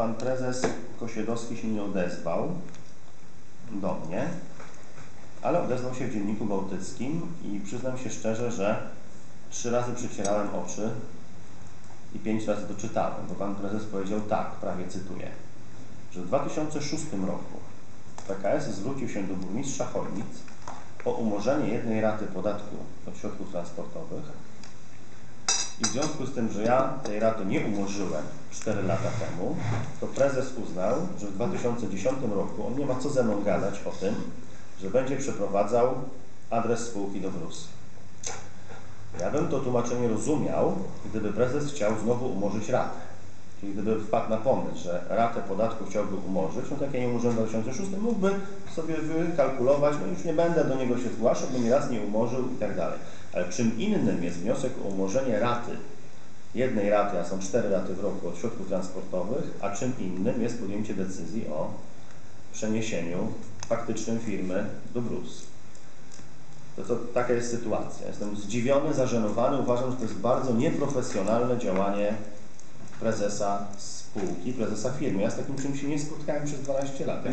pan prezes Kosiedowski się nie odezwał do mnie, ale odezwał się w Dzienniku Bałtyckim i przyznam się szczerze, że trzy razy przycierałem oczy i pięć razy to czytałem, bo pan prezes powiedział tak, prawie cytuję, że w 2006 roku PKS zwrócił się do burmistrza Chojnic o umorzenie jednej raty podatku od środków transportowych i w związku z tym, że ja tej raty nie umorzyłem 4 lata temu, to prezes uznał, że w 2010 roku on nie ma co ze mną gadać o tym, że będzie przeprowadzał adres spółki do BRUS. Ja bym to tłumaczenie rozumiał, gdyby prezes chciał znowu umorzyć ratę. Czyli gdyby wpadł na pomysł, że ratę podatku chciałby umorzyć, no tak ja nie umorzyłem w 2006, mógłby sobie wykalkulować, no już nie będę do niego się zgłaszał, bo mi raz nie umorzył i tak dalej. Ale czym innym jest wniosek o umorzenie raty, jednej raty, a są cztery raty w roku od środków transportowych, a czym innym jest podjęcie decyzji o przeniesieniu faktycznym firmy do BRUS. To, to taka jest sytuacja. Jestem zdziwiony, zażenowany. Uważam, że to jest bardzo nieprofesjonalne działanie prezesa spółki, prezesa firmy. Ja z takim czymś się nie spotkałem przez 12 lat.